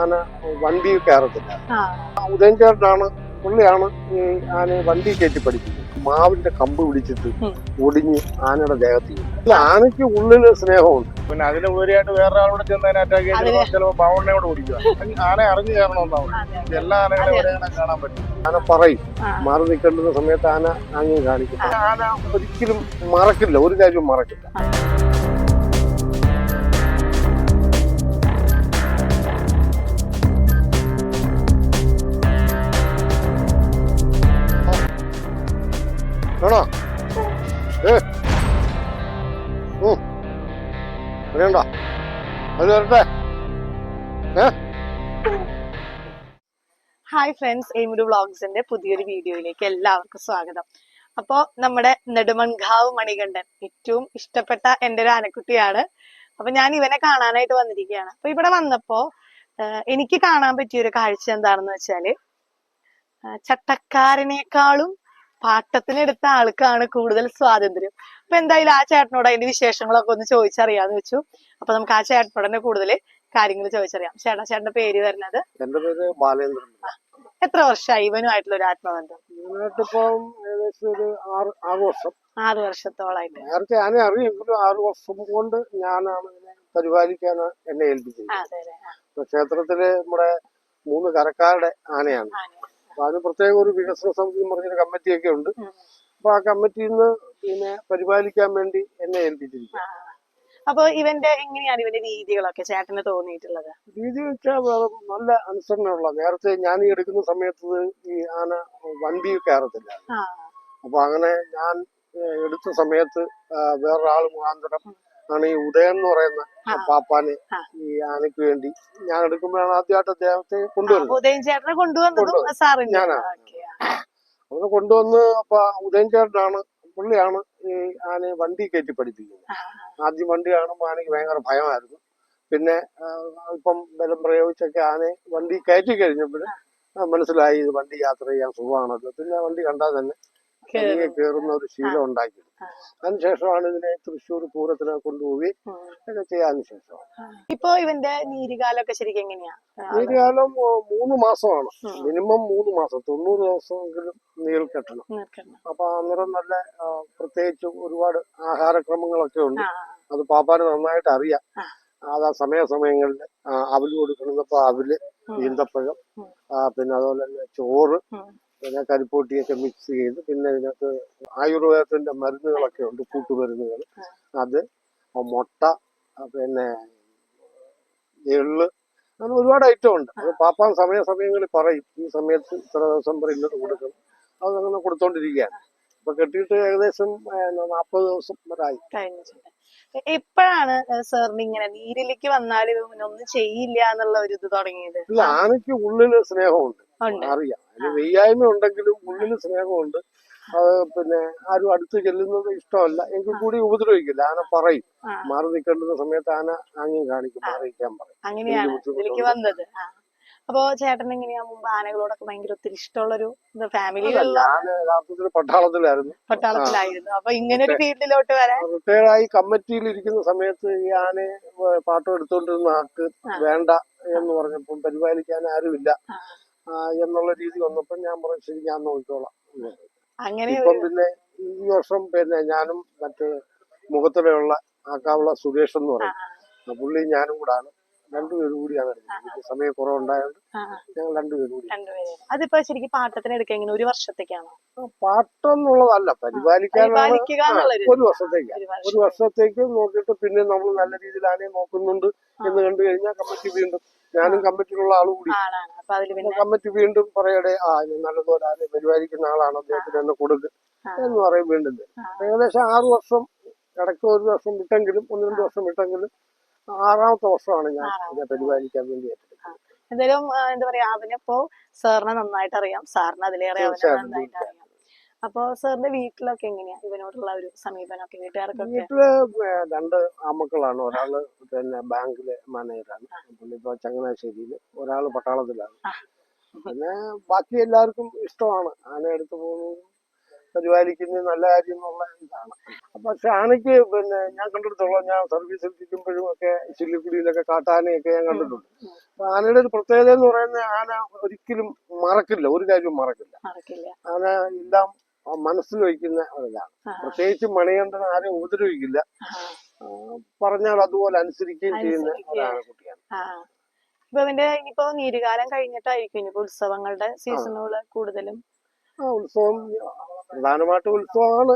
ആന വണ്ടി കയറത്തില്ല. ആ. ഉദയൻ ചേട്ടനാണ് പുള്ളിയാണ് ഈ ആനയെ വണ്ടി കയറ്റി പഠിപ്പിക്കുന്നത് മാവിന്റെ കമ്പ് പിടിച്ചിട്ട്. ഒടിഞ്ഞ് ആനയുടെ ദേഹത്ത് വീഴും. ഈ ആനയ്ക്ക് ഉള്ളിൽ സ്നേഹമുണ്ട്. പിന്നെ അതിന് ഉപരിയായിട്ട് വേറെ ആളോട് ചെന്ന് അതിനെ അറ്റാക്ക് ചെയ്ത് ചിലപ്പോൾ ബൗണ്ടിനെ കൂടെ ഓടിക്കുക. ആന അറിഞ്ഞു കയറണമെന്നാവും അതെ എല്ലാ ആനകളെ. ഒരേ കാണാൻ പറ്റും. ആന പറയും. മാറി നിൽക്കേണ്ടുന്ന സമയത്ത് ആന ആംഗ്യം കാണിക്കും. ആന ഒരിക്കലും മറക്കില്ല ഒരു കാര്യവും മറക്കില്ല. വേണോ? ഏ. അറിയണ്ട? അത് വരട്ടെ. ഹായ് ഫ്രണ്ട്സ് എയ്മുരു വ്ളോഗ്സിന്റെ പുതിയൊരു വീഡിയോയിലേക്ക് എല്ലാവർക്കും സ്വാഗതം. അപ്പോ നമ്മുടെ നെടുമൺകാവ് മണികണ്ഠൻ ഏറ്റവും ഇഷ്ടപ്പെട്ട എന്റെ ഒരു ആനക്കുട്ടിയാണ്. അപ്പൊ ഞാൻ ഇവനെ കാണാനായിട്ട് വന്നിരിക്കുകയാണ്. അപ്പൊ ഇവിടെ വന്നപ്പോ എനിക്ക് കാണാൻ പറ്റിയ ഒരു കാഴ്ച എന്താണെന്ന് വെച്ചാൽ ചട്ടക്കാരനേക്കാളും പാട്ടത്തിനെടുത്ത ആൾക്കാണ് കൂടുതൽ സ്വാതന്ത്ര്യം. അപ്പൊ എന്തായാലും ആ ചേട്ടനോട് അതിന്റെ വിശേഷങ്ങളൊക്കെ ഒന്ന് ചോദിച്ചറിയാന്ന് വെച്ചു. അപ്പൊ നമുക്ക് ആ ചേട്ടനോട് തന്നെ കൂടുതൽ കാര്യങ്ങൾ ചോദിച്ചറിയാം. ചേട്ടാ ചേട്ടന്റെ പേര് വരുന്നത്? എന്റെ പേര് ബാലേന്ദ്രൻ. എത്ര വർഷമായി ഇവനുമായിട്ടുള്ള ഒരു ആത്മബന്ധം? ഇതിനായിട്ടിപ്പം ഏകദേശം ഒരു ആറ് ആറ് വർഷം. ആറ് വർഷത്തോളായിട്ട്. നേരത്തെ ഞാനേ അറിയെങ്കിലും ആറ് വർഷം കൊണ്ട് ഞാനാണ് ഇതിനെ പരിപാലിക്കാൻ എന്നെ ഏൽപ്പിച്ചത്. അതെ ആ, ക്ഷേത്രത്തിൽ നമ്മുടെ മൂന്ന് കരക്കാരുടെ ആനയാണ്. ആന. അതിന് പ്രത്യേക ഒരു വികസന സമിതി എന്ന് പറഞ്ഞൊരു കമ്മിറ്റിയൊക്കെ ഉണ്ട്. അപ്പൊ ആ കമ്മിറ്റിയിൽ നിന്ന് പിന്നെ പരിപാലിക്കാൻ വേണ്ടി എന്നെ ഏൽപ്പിച്ചിരിക്കും. അപ്പൊ ഇവന്റെ എങ്ങനെയാണ് ഇവന്റെ രീതികളൊക്കെ ചേട്ടന് തോന്നിയിട്ടുള്ളത്? രീതി വെച്ചാൽ നല്ല അനുസരണമുള്ള നേരത്തെ ഞാൻ ഈ എടുക്കുന്ന സമയത്ത് ഈ ആന വണ്ടി കയറത്തില്ല. അപ്പൊ അങ്ങനെ ഞാൻ എടുത്ത സമയത്ത് വേറൊരാൾ മുഖാന്തരം ആണ് ഈ ഉദയം എന്ന് പറയുന്ന പാപ്പാന് ഈ ആനയ്ക്ക് വേണ്ടി. ഞാൻ എടുക്കുമ്പോഴാണ് ആദ്യമായിട്ട് അദ്ദേഹത്തെ കൊണ്ടുവരുന്നത്. ഉദയൻ ചേട്ടനെ കൊണ്ടുവന്നതും കൊണ്ടുവന്നത്. സാറിന്. ഞാനാ. അങ്ങനെ കൊണ്ടുവന്ന് അപ്പൊ ഉദയൻ ചേട്ടനാണ് പുള്ളിയാണ് ഈ ആനയെ വണ്ടി കയറ്റി പഠിപ്പിക്കുന്നത്. ആദ്യം വണ്ടി കാണുമ്പോൾ ആനയ്ക്ക് ഭയങ്കര ഭയമായിരുന്നു. പിന്നെ അല്പം ബലം പ്രയോഗിച്ചൊക്കെ ആനയെ വണ്ടി കയറ്റി കഴിഞ്ഞപ്പോൾ മനസ്സിലായി ഇത് വണ്ടി യാത്ര ചെയ്യാൻ സുഖമാണല്ലോ. പിന്നെ വണ്ടി കണ്ടാൽ തന്നെ തനിയെ കയറുന്ന ഒരു ശീലം ഉണ്ടാക്കി. അതിനുശേഷമാണ് ഇതിനെ തൃശ്ശൂർ പൂരത്തിനെ കൊണ്ടുപോയി ഇതൊക്കെ ചെയ്യാൻ ശേഷം. ഇപ്പൊ ഇവന്റെ നീരികാലൊക്കെ ശരിക്കും എങ്ങനെയാ? നീരികാലം മൂന്ന് മാസമാണ്. മിനിമം മൂന്ന് മാസം തൊണ്ണൂറ് ദിവസമെങ്കിലും നീര് കെട്ടണം. അപ്പൊ അന്നേരം നല്ല പ്രത്യേകിച്ച് ഒരുപാട് ആഹാരക്രമങ്ങളൊക്കെ ഉണ്ട്. അത് പാപ്പാന് നന്നായിട്ട് അറിയാം. അത് ആ സമയസമയങ്ങളിൽ അവൽ കൊടുക്കുന്നപ്പോ അവൽ ഈന്തപ്പഴം പിന്നെ അതുപോലെ തന്നെ ചോറ്. പിന്നെ കരിപ്പൊട്ടിയൊക്കെ മിക്സ് ചെയ്ത് പിന്നെ ഇതിനകത്ത് ആയുർവേദത്തിന്റെ മരുന്നുകളൊക്കെ ഉണ്ട് കൂട്ടുമരുന്നുകൾ അത് മുട്ട പിന്നെ എള്ള് അങ്ങനെ ഒരുപാട് ഐറ്റം ഉണ്ട്. അത് പാപ്പാൻ സമയാസമയങ്ങളിൽ പറയും. ഈ സമയത്ത് ഇത്ര ദിവസം വരെ ഇന്നത് കൊടുക്കണം. അത് അങ്ങനെ കൊടുത്തോണ്ടിരിക്കുകയാണ്. ഇപ്പൊ കെട്ടിയിട്ട് ഏകദേശം നാൽപ്പത് ദിവസം വരെ ആയി. കഴിഞ്ഞിട്ടുണ്ട്. എ- എപ്പോഴാണ് സാറിന് ഇങ്ങനെ നീരിലേക്ക് വന്നാലും ഒന്നും ചെയ്യില്ല എന്നുള്ള ഒരു ഇത് തുടങ്ങിയത്? ഇല്ല ആനയ്ക്ക് ഉള്ളിൽ സ്നേഹമുണ്ട്. അറിയാം. വെയ്യായ്മ ഉണ്ടെങ്കിലും ഉള്ളിൽ സ്നേഹമുണ്ട്. അത് പിന്നെ ആരും അടുത്ത് ചെല്ലുന്നത് ഇഷ്ടമല്ല. എങ്കിൽ കൂടി ഉപദ്രവിക്കില്ല. ആന പറയും. മാറി നിൽക്കേണ്ടുന്ന സമയത്ത് ആന ആംഗ്യം കാണിക്കും മാറിയിരിക്കാൻ പറയും. അങ്ങനെയാണ് വന്നത്. അപ്പൊ ചേട്ടൻ എങ്ങനെയാ മുമ്പ് ആനകളോടൊക്കെ ഭയങ്കര ഒത്തിരി ഇഷ്ടമുള്ളൊരു ഫാമിലി പട്ടാളത്തിലായിരുന്നു. പട്ടാളത്തിലായിരുന്നു. അപ്പൊ ഇങ്ങനെ ഒരു ഫീൽഡിലോട്ട് വരാൻ? റിട്ടയർഡ് ആയി കമ്മിറ്റിയിൽ ഇരിക്കുന്ന സമയത്ത് ഈ ആന പാട്ടം എടുത്തോണ്ടിരുന്ന ആൾക്ക് വേണ്ട എന്ന് പറഞ്ഞപ്പോൾ പരിപാലിക്കാൻ ആരുമില്ല. എന്നുള്ള രീതി വന്നപ്പോൾ ഞാൻ പറഞ്ഞു ശരി ഞാൻ നോക്കിക്കോളാം. അങ്ങനെ ഇപ്പം പിന്നെ ഈ വർഷം പിന്നെ ഞാനും മറ്റേ മുഖത്തിലുള്ള ആക്കാവുള്ള സുരേഷ് എന്ന് പറയും. പുള്ളി ഞാനും കൂടാണ്. രണ്ടുപേരും കൂടിയാണ് എടുക്കുന്നത് സമയം കുറവുണ്ടായതുകൊണ്ട് ഞങ്ങൾ രണ്ടുപേരും കൂടി രണ്ടുപേര്. അതിപ്പോ ശരിക്കും പാട്ടത്തിന് എടുക്കുക എങ്ങനെ? ഒരു വർഷത്തേക്കാണോ? പാട്ടെന്നുള്ളതല്ല. പരിപാലിക്കാനാണ് പരിപാലിക്കുക എന്നുള്ളൊരു ഒരു വർഷത്തേക്ക്. ഒരു ഒരു വർഷത്തേക്ക് നോക്കിയിട്ട് പിന്നെ നമ്മൾ നല്ല രീതിയിൽ ആനയെ നോക്കുന്നുണ്ട് എന്ന് കണ്ടു കഴിഞ്ഞാൽ കമ്മിറ്റി വീണ്ടും ഞാനും കമ്മിറ്റിയിലുള്ള ആളും കൂടി. ആളാണ്. അപ്പൊ അതിൽ പിന്നെ കമ്മിറ്റി വീണ്ടും പറയടെ ആ ഇത് നല്ലതുപോലെ ആനയെ പരിപാലിക്കുന്ന ആളാണ് അദ്ദേഹത്തിന് എന്നെ കൊടുക്ക് ആ. എന്ന് പറയും വീണ്ടും തരും. ആ. ഏകദേശം ആറ് വർഷം ഇടയ്ക്ക് ഒരു വർഷം വിട്ടെങ്കിലും ഒന്ന് രണ്ട് വർഷം വിട്ടെങ്കിലും ആറാമത്തെ വർഷമാണ് ഞാൻ ഇതിനെ പരിപാലിക്കാൻ വേണ്ടി. എന്തായാലും എന്താ പറയാ അവനിപ്പോ സാറിനെ നന്നായിട്ട് അറിയാം സാറിന് അതിലേറെ അവനെ നന്നായിട്ട് അറിയാം അപ്പൊ സാറിന്റെ വീട്ടിലൊക്കെ എങ്ങനെയാ? ഇവനോടുള്ള ഒരു സമീപനമൊക്കെ വീട്ടുകാർക്കൊക്കെ വീട്ടിൽ രണ്ട് ആമക്കളാണ് ഒരാൾ പിന്നെ ബാങ്കിലെ മാനേജറാണ്. പുള്ളി ഇപ്പൊ ചങ്ങനാശ്ശേരിയിൽ ഒരാൾ പട്ടാളത്തിലാണ്. പിന്നെ ബാക്കി എല്ലാവർക്കും ഇഷ്ടമാണ്. ആന എടുത്തു പോകുന്നതും പരിപാലിക്കുന്നത് നല്ല കാര്യം എന്നുള്ള ഇതാണ്. പക്ഷെ ആനയ്ക്ക് പിന്നെ ഞാൻ കണ്ടിടത്തോളം ഞാൻ സർവീസിൽ ഇരിക്കുമ്പോഴും ഒക്കെ ചില്ലിക്കുടിയിലൊക്കെ കാട്ടാനയൊക്കെ ഞാൻ കണ്ടിട്ടുണ്ട്. അപ്പൊ ആനയുടെ ഒരു പ്രത്യേകത എന്ന് പറയുന്ന ആന ഒരിക്കലും മറക്കില്ല ഒരു കാര്യവും മറക്കില്ല. ആന എല്ലാം മനസ്സിൽ വയ്ക്കുന്ന ഒരിതാണ് പ്രത്യേകിച്ച് മണികണ്ഠൻ ആരെയും ഉപദ്രവിക്കില്ല. പറഞ്ഞാൽ അതുപോലെ അനുസരിക്കുകയും ചെയ്യുന്ന. ഒരു ആനക്കുട്ടിയാണ് ആ. ഇപ്പൊ അതിന്റെ ഇനിയിപ്പോ നീരുകാലം കഴിഞ്ഞിട്ടായിരിക്കും ഇനിയിപ്പോ ഉത്സവങ്ങളുടെ സീസണുകൾ കൂടുതലും. ആ ഉത്സവം പ്രധാനമായിട്ടും ഉത്സവമാണ്.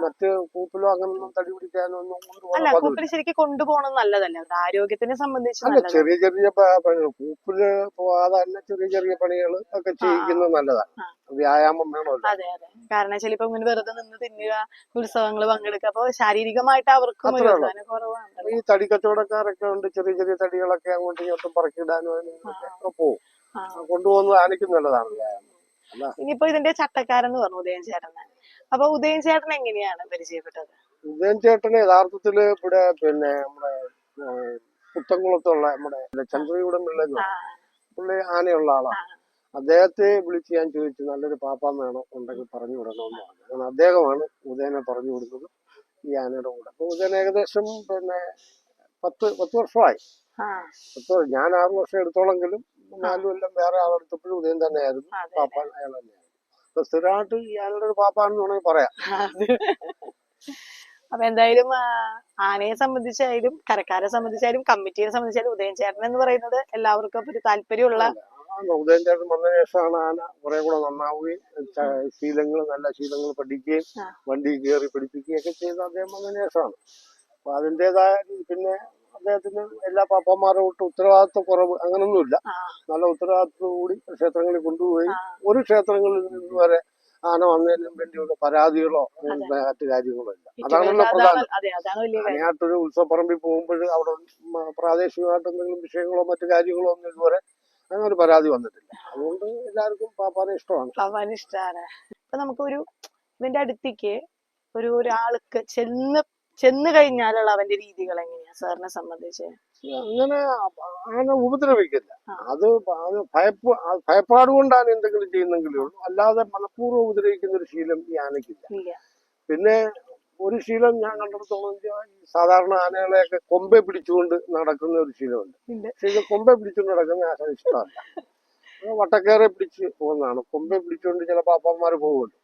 മറ്റ് കൂപ്പിലോ അങ്ങനൊന്നും തടി പിടിക്കാനോ ഒന്നും അല്ല. കൂപ്പിൽ ശരിക്കും കൊണ്ടുപോകണം നല്ലതല്ലേ? അത് ആരോഗ്യത്തിനെ സംബന്ധിച്ച് അല്ല ചെറിയ ചെറിയ പണികൾ കൂപ്പിൽ പോവാതെ തന്നെ ചെറിയ ചെറിയ പണികൾ ഒക്കെ ചെയ്യിക്കുന്നത് നല്ലതാണ് വ്യായാമം വേണമല്ലോ. അതെ അതെ. കാരണം ചിലപ്പോ ഇങ്ങനെ വെറുതെ നിന്ന് തിന്നുക ഉത്സവങ്ങൾ പങ്കെടുക്കുക അപ്പൊ ശാരീരികമായിട്ട് അവർക്കും കുറവാണ് ഈ തടി കച്ചവടക്കാരൊക്കെ ഉണ്ട് ചെറിയ ചെറിയ തടികളൊക്കെ അങ്ങോട്ടും ഇങ്ങോട്ടും പറക്കിടാനും അതിനും ഇതിനൊക്കെ പോവും. ആ. ആ, കൊണ്ടുപോകുന്നത് ആനയ്ക്കും നല്ലതാണ് വ്യായാമം. ഇനിയിപ്പോ ഇതിന്റെ ചട്ടക്കാരെന്ന് പറഞ്ഞു ഉദയൻ ചേട്ടൻ അപ്പൊ ഉദയൻ ചേട്ടൻ എങ്ങനെയാണ് പരിചയപ്പെട്ടത്? ഉദയൻ ചേട്ടന് യഥാർത്ഥത്തിൽ ഇവിടെ പിന്നെ നമ്മുടെ ആ, പുത്തൻകുളത്തുള്ള നമ്മുടെ ചന്ദ്രയുടെ ആ, പുള്ളി ആനയുള്ള ആളാണ് അദ്ദേഹത്തെ വിളിച്ച് ഞാൻ ചോദിച്ചു നല്ലൊരു പാപ്പാൻ വേണം ഉണ്ടെങ്കിൽ പറഞ്ഞു വിടണമെന്ന് പറഞ്ഞു. അങ്ങനെ അദ്ദേഹമാണ് ഉദയനെ പറഞ്ഞു കൊടുത്തത് ഈ ആനയുടെ കൂടെ. അപ്പൊ ഉദയൻ ഏകദേശം പിന്നെ പത്ത് പത്ത് വർഷമായി. പത്ത് വർഷം ഞാൻ ആറു വർഷം എടുത്തോളെങ്കിലും നാലു കൊല്ലം വേറെ ആളെടുത്തപ്പോഴും ഉദയൻ തന്നെയായിരുന്നു. പാപ്പ പാപ്പാൻ അയാൾ തന്നെയായിരുന്നു. അപ്പൊ സ്ഥിരമായിട്ട് ഇയാളുടെ ഒരു പാപ്പാണെന്ന് വേണമെങ്കിൽ പറയാം. അപ്പൊ എന്തായാലും ആനയെ സംബന്ധിച്ചായാലും കരക്കാരെ സംബന്ധിച്ചായാലും കമ്മിറ്റിയെ സംബന്ധിച്ചായാലും ഉദയൻ ചേട്ടൻ എന്ന് പറയുന്നത് എല്ലാവർക്കും ഒരു താല്പര്യമുള്ള ഉദയൻ ചേട്ടൻ വന്ന ശേഷമാണ് ആന കുറെ കൂടെ നന്നാവുകയും ശീലങ്ങൾ നല്ല ശീലങ്ങൾ പഠിക്കുകയും വണ്ടി കയറി പഠിപ്പിക്കുകയും ഒക്കെ ചെയ്ത അദ്ദേഹം വന്നതിന് ശേഷമാണ്. അപ്പൊ അതിന്റെതായ പിന്നെ അദ്ദേഹത്തിന് എല്ലാ പാപ്പന്മാരും വിട്ട് ഉത്തരവാദിത്വ കുറവ് അങ്ങനൊന്നുമില്ല. നല്ല നല്ല കൂടി ക്ഷേത്രങ്ങളിൽ കൊണ്ടുപോയി. ഒരു ക്ഷേത്രങ്ങളിൽ നിന്ന് വരെ ആന വന്നതിനും വേണ്ടിയുള്ള പരാതികളോ മറ്റു കാര്യങ്ങളോ ഇല്ല. അതാണല്ലോ അതാണ് പ്രധാനം. അതിനായിട്ടൊരു ഉത്സവപ്പറമ്പിൽ പോകുമ്പോൾ അവിടെ പ്രാദേശികമായിട്ട് എന്തെങ്കിലും വിഷയങ്ങളോ മറ്റു കാര്യങ്ങളോ ഒന്നും ഇതുവരെ അങ്ങനെ ഒരു പരാതി വന്നിട്ടില്ല. അതുകൊണ്ട് എല്ലാവർക്കും പാപ്പാനെ ഇഷ്ടമാണ്. നമുക്കൊരു ഇവന്റെ അടുത്തേക്ക് ഒരു ഒരാൾക്ക് ചെന്ന് ചെന്ന് കഴിഞ്ഞാലുള്ള അവന്റെ രീതികൾ എങ്ങനെയാ? സാറിനെ സംബന്ധിച്ച്? അങ്ങനെ അങ്ങനെ ഉപദ്രവിക്കില്ല. അത് ഭയപ്പാട് ഭയപ്പ് ഭയപ്പാടുകൊണ്ടാണ് എന്തെങ്കിലും ചെയ്യുന്നെങ്കിലേ ഉള്ളൂ. അല്ലാതെ മനഃപൂർവം ഉപദ്രവിക്കുന്ന ഒരു ശീലം ഈ ആനയ്ക്കില്ല. പിന്നെ ഒരു ശീലം ഞാൻ കണ്ടിടത്തോളം സാധാരണ ആനകളെയൊക്കെ കൊമ്പെ പിടിച്ചുകൊണ്ട് നടക്കുന്ന ഒരു ശീലമുണ്ട്. പക്ഷെ ഇത് കൊമ്പെ പിടിച്ചുകൊണ്ട് നടക്കുന്ന ആശാൻ ഇഷ്ടമല്ല. വട്ടക്കേറെ പിടിച്ച് പോകുന്നതാണ്. കൊമ്പെ പിടിച്ചുകൊണ്ട് ചില പാപ്പന്മാർ പോകുമല്ലോ.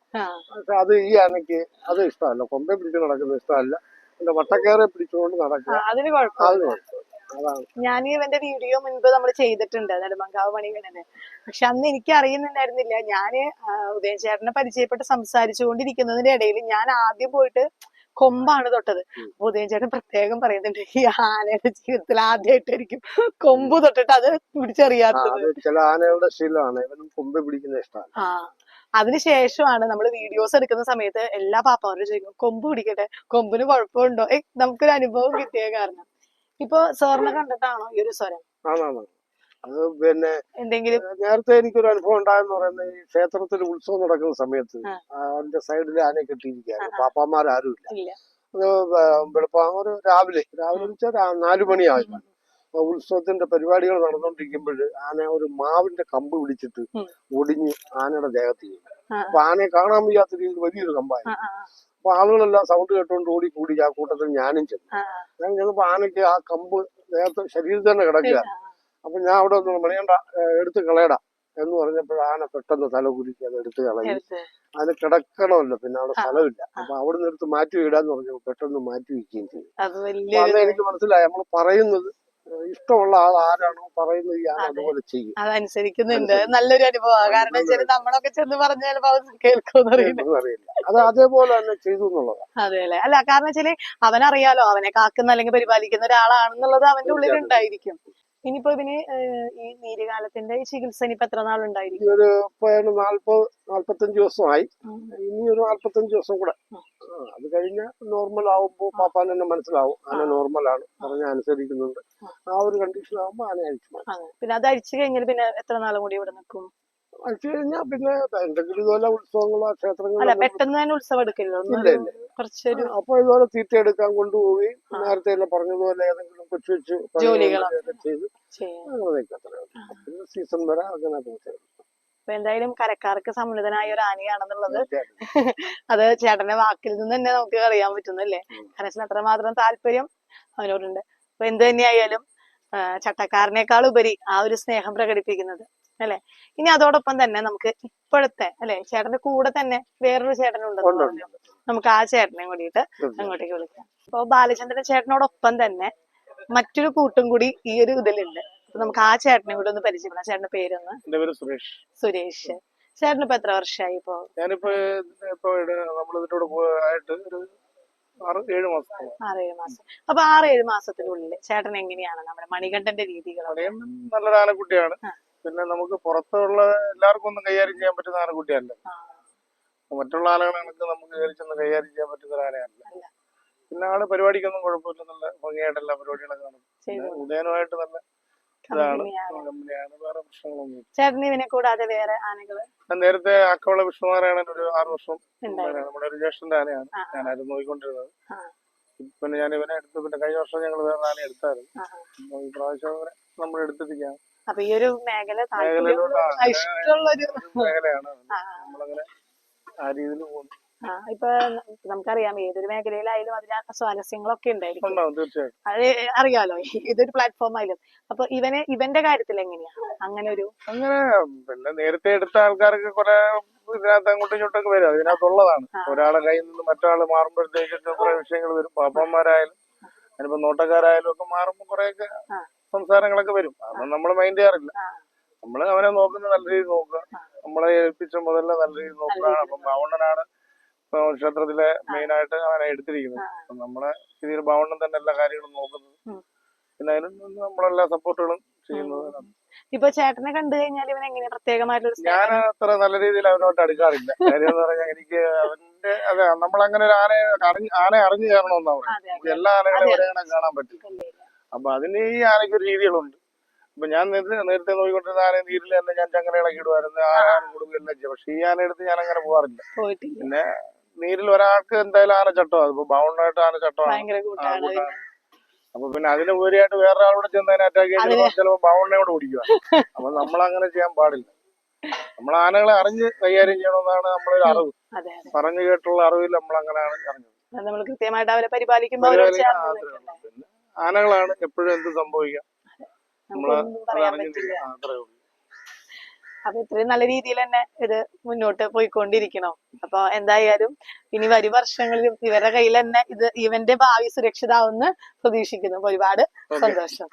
പക്ഷെ അത് ഈ ആനയ്ക്ക് അത് ഇഷ്ടമല്ല. കൊമ്പെ പിടിച്ച് നടക്കുന്നത് ഇഷ്ടമല്ല. പിന്നെ വട്ടക്കേറെ പിടിച്ചുകൊണ്ട് നടക്കുക. അതിന് അത് കുഴപ്പമില്ല. ഞാൻ ഇവന്റെ വീഡിയോ മുൻപ് നമ്മൾ ചെയ്തിട്ടുണ്ട്. നെടുമങ്കാവ് മണികണ്ഠന് പക്ഷെ അന്ന് എനിക്ക് അറിയുന്നുണ്ടായിരുന്നില്ല. ഞാൻ ഉദയചേട്ടനെ ഉദയൻ ചേട്ടനെ പരിചയപ്പെട്ട് സംസാരിച്ചുകൊണ്ടിരിക്കുന്നതിന്റെ ഇടയിൽ ഞാൻ ആദ്യം പോയിട്ട് കൊമ്പാണ് തൊട്ടത്. അപ്പൊ ഉദയൻ ചേട്ടൻ പ്രത്യേകം പറയുന്നുണ്ട് ഈ ആനയുടെ ജീവിതത്തിൽ ആദ്യമായിട്ടായിരിക്കും കൊമ്പ് തൊട്ടിട്ട് അത് പിടിച്ചറിയാത്തത്. ചില ആനകളുടെ ശീലമാണ്. കൊമ്പെ പിടിക്കുന്ന ഇഷ്ടമാണ്. ആ. അതിനുശേഷമാണ് നമ്മൾ വീഡിയോസ് എടുക്കുന്ന സമയത്ത് എല്ലാ പാപ്പാവരും ചോദിക്കും കൊമ്പ് പിടിക്കട്ടെ? കൊമ്പിന് കുഴപ്പമുണ്ടോ? ഏ നമുക്കൊരു അനുഭവം കിട്ടിയ കാരണം. ഇപ്പൊ സാറിനെ കണ്ടിട്ടാണോ ഈ ഒരു സ്വരം? അത് പിന്നെ എന്തെങ്കിലും? നേരത്തെ എനിക്കൊരു അനുഭവം ഉണ്ടായെന്ന് പറയുന്നത് ഈ ക്ഷേത്രത്തിൽ ഉത്സവം നടക്കുന്ന സമയത്ത് അതിന്റെ സൈഡിൽ ആനയെ കെട്ടിയിരിക്കുകയാണ്. പാപ്പാമാരും ഇല്ല ഇല്ല. അത് വേ- ഒരു രാവിലെ രാവിലെ വെച്ചാൽ നാലു അപ്പൊ ഉത്സവത്തിന്റെ പരിപാടികൾ നടന്നുകൊണ്ടിരിക്കുമ്പോൾ ആന ഒരു മാവിന്റെ കമ്പ് പിടിച്ചിട്ട്. ഒടിഞ്ഞ് ആനയുടെ ദേഹത്ത്. ആ, അപ്പൊ ആനയെ കാണാൻ വയ്യാത്ത രീതിയിൽ വലിയൊരു കമ്പായി ആ, ആ, അപ്പൊ ആളുകളെല്ലാം സൗണ്ട് കേട്ടുകൊണ്ട് ഓടി കൂടി ആ കൂട്ടത്തിൽ ഞാനും ചെന്നു ഞാൻ ചെന്നപ്പോ ആനയ്ക്ക് ആ കമ്പ് ദേഹത്ത് ശരീരത്തിൽ തന്നെ കിടക്കുക. അപ്പൊ ഞാൻ അവിടെ ഒന്ന് മണിയണ്ട എടുത്ത് കളയടാ എന്ന് പറഞ്ഞപ്പോൾ ആന പെട്ടെന്ന് തല കുരുക്കി അത് എടുത്ത് കളഞ്ഞു. അതിന് കിടക്കണമല്ലോ പിന്നെ അവിടെ. സ്ഥലമില്ല അപ്പൊ അവിടെ നിന്ന് എടുത്ത് മാറ്റി വിടാന്ന് പറഞ്ഞു പെട്ടെന്ന് മാറ്റി വയ്ക്കുകയും ചെയ്തു അത് എനിക്ക് മനസ്സിലായി നമ്മൾ പറയുന്നത് ഇഷ്ടമുള്ള ആൾ ആരാണോ പറയുന്നത് ഞാൻ. അതുപോലെ ചെയ്യും. അതനുസരിക്കുന്നുണ്ട് നല്ലൊരു അനുഭവമാണ്. കാരണം വെച്ചാൽ നമ്മളൊക്കെ ചെന്ന് പറഞ്ഞ ചിലപ്പോ അവൻ കേൾക്കുമെന്ന് അറിയില്ല. അത് അതേപോലെ തന്നെ ചെയ്തു എന്നുള്ളതാണ്. അതെ അല്ലെ? അല്ല കാരണം വെച്ചാൽ അവനറിയാലോ അവനെ കാക്കുന്ന അല്ലെങ്കിൽ പരിപാലിക്കുന്ന ഒരാളാണെന്നുള്ളത് അവന്റെ ഉള്ളിൽ ഉണ്ടായിരിക്കും ഇനിയിപ്പോ ഇതിന് ഈ നീരുകാലത്തിന്റെ ഈ ചികിത്സ ഇനിയിപ്പോ എത്ര നാളുണ്ടായിരിക്കും? ഒരു നാല്പത് നാല്പത്തഞ്ച് ദിവസമായി. ഇനി ഒരു നാല്പത്തഞ്ച് ദിവസം കൂടെ. അത് കഴിഞ്ഞ നോർമൽ ആവുമ്പോ പാപ്പാൻ തന്നെ മനസ്സിലാവും. ആന ആണ് പറഞ്ഞ അനുസരിക്കുന്നുണ്ട്. ആ. ഒരു കണ്ടീഷൻ ആവുമ്പോ ആന അഴിച്ചു പിന്നെ അത് അഴിച്ചു കഴിഞ്ഞാൽ പിന്നെ എത്ര നാളും കൂടി ഇവിടെ നിൽക്കും? അഴിച്ചു കഴിഞ്ഞാൽ പിന്നെ എന്തെങ്കിലും ഇതുപോലെ ഉത്സവങ്ങളോ ക്ഷേത്രങ്ങളോ പെട്ടെന്ന് തന്നെ ഉത്സവം എടുക്കില്ല. കുറച്ചൊരു അപ്പൊ ഇതുപോലെ തീറ്റ എടുക്കാൻ കൊണ്ടുപോയി നേരത്തെ എല്ലാം പറഞ്ഞതുപോലെ ഏതെങ്കിലും കൊച്ചു കൊച്ചു ജോലികളൊക്കെ. ചെയ്ത് അങ്ങനെ. പിന്നെ സീസൺ വരെ അങ്ങനെ അപ്പൊ എന്തായാലും കരക്കാർക്ക് സമ്മതിതനായ ഒരു ആനയാണെന്നുള്ളത് അത് ചേട്ടന്റെ വാക്കിൽ നിന്ന് തന്നെ നമുക്ക് അറിയാൻ പറ്റുന്നല്ലേ കനസിന് അത്രമാത്രം താല്പര്യം അവനോടുണ്ട്. അപ്പൊ എന്ത് തന്നെയായാലും ചട്ടക്കാരനേക്കാൾ ഉപരി ആ ഒരു സ്നേഹം പ്രകടിപ്പിക്കുന്നത്. അല്ലെ? ഇനി അതോടൊപ്പം തന്നെ നമുക്ക് ഇപ്പോഴത്തെ അല്ലെ? ചേട്ടന്റെ കൂടെ തന്നെ വേറൊരു ചേട്ടനുണ്ടെന്ന് പറഞ്ഞു. നമുക്ക് ആ ചേട്ടനെ കൂടിയിട്ട് അങ്ങോട്ടേക്ക് വിളിക്കാം. അപ്പൊ ബാലചന്ദ്രൻ ചേട്ടനോടൊപ്പം തന്നെ മറ്റൊരു കൂട്ടും കൂടി ഈ ഒരു ഇതിലുണ്ട്. അപ്പൊ നമുക്ക് ആ ചേട്ടനെ കൂടി ഒന്ന് പരിചയപ്പെടാം. ചേട്ടന്റെ പേരൊന്ന്? എന്റെ പേര് സുരേഷ്. സുരേഷ്. ചേട്ടന് ഇപ്പൊ എത്ര വർഷമായി ഇപ്പൊ? ഞാനിപ്പോ ഇപ്പൊ നമ്മൾ ഇതിന്റെ കൂടെ ആയിട്ട് ഒരു ആറ് ഏഴ് മാസം ആറേഴ് മാസം. അപ്പൊ ആറേഴ് മാസത്തിനുള്ളിൽ ചേട്ടൻ എങ്ങനെയാണ് നമ്മുടെ മണികണ്ഠന്റെ രീതികൾ നല്ലൊരു ആനക്കുട്ടിയാണ്. പിന്നെ നമുക്ക് പുറത്തുള്ള എല്ലാവർക്കും ഒന്നും കൈകാര്യം ചെയ്യാൻ പറ്റുന്ന ആനക്കുട്ടിയല്ല മറ്റുള്ള ആളുകളാണെങ്കിൽ നമുക്ക് കയറി ചെന്ന് കൈകാര്യം ചെയ്യാൻ പറ്റുന്ന ഒരു ആനയല്ല. പിന്നെ ആൾ പരിപാടിക്കൊന്നും കുഴപ്പമില്ല. നല്ല ഭംഗിയായിട്ട് എല്ലാ പരിപാടികളൊക്കെ നടക്കും. ഉദയനുമായിട്ട് നല്ല ഇതാണ്. ചേട്ടന് ഇവനെ കൂടാതെ വേറെ ആനകൾ? നേരത്തെ ആക്കവള വിഷ്ണുമാരാണ് ഒരു ആറു വർഷം നമ്മുടെ ഒരു ജ്യേഷ്ഠന്റെ ആനയാണ് ഞാനായിരുന്നു നോക്കിക്കൊണ്ടിരുന്നത്. പിന്നെ ഞാൻ ഇവനെ എടുത്ത് പിന്നെ കഴിഞ്ഞ വർഷം ഞങ്ങൾ വേറെ ആന എടുത്തായിരുന്നു. അപ്പൊ ഈ പ്രാവശ്യം നമ്മൾ എടുത്തിരിക്കാം അപ്പൊ ഈ ഒരു മേഖല ഇഷ്ടമുള്ളൊരു ഇപ്പൊ നമുക്കറിയാം ഏതൊരു മേഖലയിലായാലും അതിന് സ്വാരസ്യങ്ങളൊക്കെ ഉണ്ടായിരിക്കും. അത് അറിയാലോ ഇതൊരു പ്ലാറ്റ്ഫോം ആയാലും. അപ്പൊ ഇവനെ ഇവന്റെ കാര്യത്തിൽ എങ്ങനെയാ? അങ്ങനെ ഒരു അങ്ങനെ പിന്നെ നേരത്തെ എടുത്ത ആൾക്കാർക്ക് കുറെ ഇതിനകത്ത് അങ്ങോട്ടും ഇങ്ങോട്ടൊക്കെ വരും. അതിനകത്തുള്ളതാണ്. ഒരാളെ കയ്യിൽ നിന്ന് മറ്റൊരാൾ മാറുമ്പോഴത്തേക്കൊക്കെ കുറെ വിഷയങ്ങൾ വരും. പാപ്പന്മാരായാലും അതിനിപ്പോ നോട്ടക്കാരായാലും ഒക്കെ മാറുമ്പോൾ കുറെയൊക്കെ. സംസാരങ്ങളൊക്കെ വരും. അതൊന്നും നമ്മൾ മൈൻഡ് ചെയ്യാറില്ല. നമ്മൾ നമ്മൾ അവനെ നോക്കുന്ന നല്ല രീതിയിൽ നോക്കുക. നമ്മളെ ഏൽപ്പിച്ച മുതലേ നല്ല രീതിയിൽ നോക്കുക രീതിയിൽ അപ്പം ബാവണ്ണനാണ് ക്ഷേത്രത്തിലെ മെയിൻ ആയിട്ട് അവനെ എടുത്തിരിക്കുന്നത്. അപ്പം നമ്മളെ രീതിയിൽ ബാവണ്ണൻ തന്നെ എല്ലാ കാര്യങ്ങളും നോക്കുന്നത്. പിന്നെ അതിന് നമ്മളെല്ലാ സപ്പോർട്ടുകളും ചെയ്യുന്നത് ഇപ്പൊ ചേട്ടനെ കണ്ടു കഴിഞ്ഞാൽ ഇവൻ എങ്ങനെ പ്രത്യേകമായിട്ട് ഞാൻ അത്ര നല്ല രീതിയിൽ അവനോട്ട് അടുക്കാറില്ല. കാര്യം എന്ന് പറഞ്ഞാൽ എനിക്ക് അവന്റെ അതെ നമ്മളങ്ങനെ ഒരു ആനയെ ആനയെ അറിഞ്ഞു കയറണമെന്നാ പറയുന്നത്. എല്ലാ ആനകളെയും അതെ. ഒരേ കാണാൻ പറ്റില്ല അപ്പൊ അതിന് ഈ ആനയ്ക്ക് ഒരു രീതികളുണ്ട്. അപ്പൊ ഞാൻ നേരത്തെ നേരത്തെ നോക്കിക്കൊണ്ടിരുന്ന ആനയെ നീരിൽ തന്നെ ഞാൻ ചങ്ങലയിളക്കി ഇടുമായിരുന്നു ആ ആന കൊടുക്കുകയെല്ലാം ചെയ്യും പക്ഷെ ഈ ആന എടുത്ത് ഞാൻ അങ്ങനെ പോകാറില്ല പിന്നെ നീരിൽ ഒരാൾക്ക് എന്തായാലും ആന ചട്ടമാണ്. അതിപ്പോ ബൗണ്ടായിട്ട് ആന ചട്ടമാണ്. അപ്പൊ പിന്നെ അതിന് ഉപരിയായിട്ട് വേറെ ആളോട് ചെന്ന് അതിനെ അറ്റാക്ക് ചെയ്യുമ്പോൾ ചിലപ്പോ ബൗണ്ടനോട് ഓടിക്കുക അപ്പൊ നമ്മൾ അങ്ങനെ ചെയ്യാൻ പാടില്ല. നമ്മൾ ആനകളെ അറിഞ്ഞ് കൈകാര്യം ചെയ്യണമെന്നാണ് നമ്മളൊരു അറിവ്. അതെ അതെ. പറഞ്ഞു കേട്ടുള്ള അറിവിൽ നമ്മൾ അങ്ങനെയാണ് അറിഞ്ഞത് നമ്മൾ കൃത്യമായിട്ട് അവരെ പരിപാലിക്കുമ്പോ ആനകളാണ് എപ്പോഴും എന്ത് സംഭവിക്കാം? അപ്പൊ ഇത്രയും നല്ല രീതിയിൽ തന്നെ ഇത് മുന്നോട്ട് പോയിക്കൊണ്ടിരിക്കണം? അപ്പൊ എന്തായാലും ഇനി വരും വർഷങ്ങളിലും ഇവരുടെ കയ്യിൽ തന്നെ ഇത് ഇവന്റെ ഭാവി സുരക്ഷിതാവെന്ന് പ്രതീക്ഷിക്കുന്നു. ഒരുപാട് സന്തോഷം.